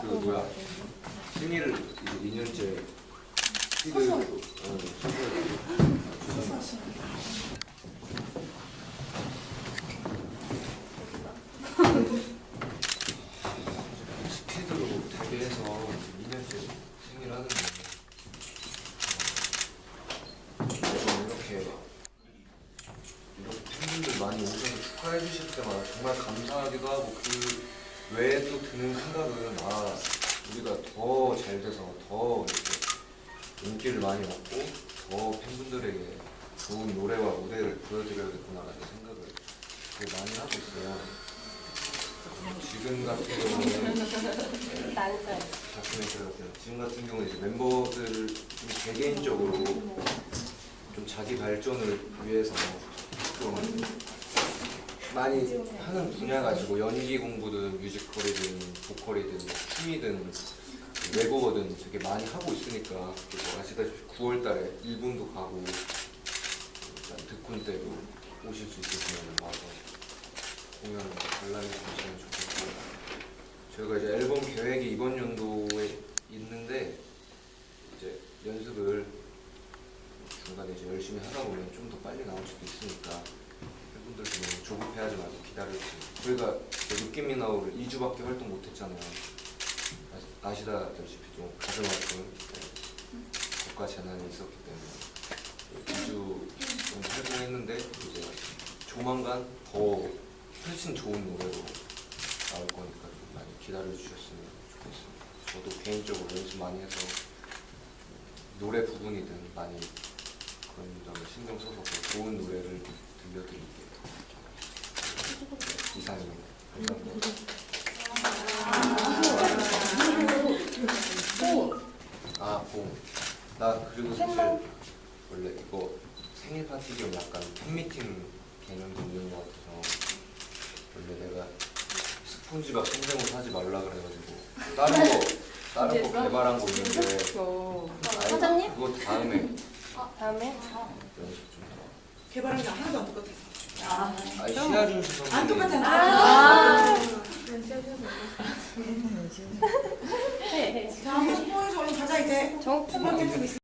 그 뭐야? 생일을 이제 2년째 피드 어, 소설 스피드로 데뷔해서 2년째 생일하는데. 좀 이렇게 이렇게 팬분들 많이 오셔서 축하해 주실 때마다 정말 감사하기도 하고 그 외에 또 드는 생각은 아 우리가 더 잘 돼서 더 이렇게 인기를 많이 얻고 더 팬분들에게 좋은 노래와 무대를 보여드려야겠구나라는 생각을 되게 많이 하고 있어요. 지금 같은 경우는 다큐멘터리 같은 지금 같은 경우는 이제 멤버들 좀 개개인적으로 좀 자기 발전을 위해서 좀 많이 하는 분야 가지고 연기 공부든 뮤지컬이든 보컬이든 뭐 춤이든 외국어든 되게 많이 하고 있으니까 아시다시피 9월 달에 일본도 가고 일단 득훈 때도 오실 수 있으시면 와서 공연 관람해 주시면 좋겠고 저희가 이제 앨범 계획이 이번 연도에 있는데 이제 연습을 중간에 이제 열심히 하다 보면 좀 더 빨리 나올 수도 있으니까 조급해하지 말고 기다려주세요. 저희가 느낌이 나 오를 2주밖에 활동 못했잖아요. 아- 아시다시피 좀 가슴 아픈 네, 국가 재난이 있었기 때문에 2주 좀 활동했는데 이제 조만간 더 훨씬 좋은 노래로 나올 거니까 좀 많이 기다려 주셨으면 좋겠습니다. 저도 개인적으로 연습 많이 해서 노래 부분이든 많이 그런 점에 신경 써서 더 좋은 노래를 들려드릴게요. 이상입니다. 감사합니다. 아, 봄. 나 그리고 사실 원래 이거 생일 파티 겸 약간 팬미팅 개념도 있는 것 같아서 원래 내가 스폰지밥 생생옷 하지 말라 그래가지고 다른 거 다른 거 개발한 거 있는데 아니, 사장님? 그거 다음에 다음에 연습 좀 더. 개발한 게 하나도 안 똑같아. 아 씨 선생님 안 똑같아. 아. 자, 한번 얼른 가자 이제. 있어.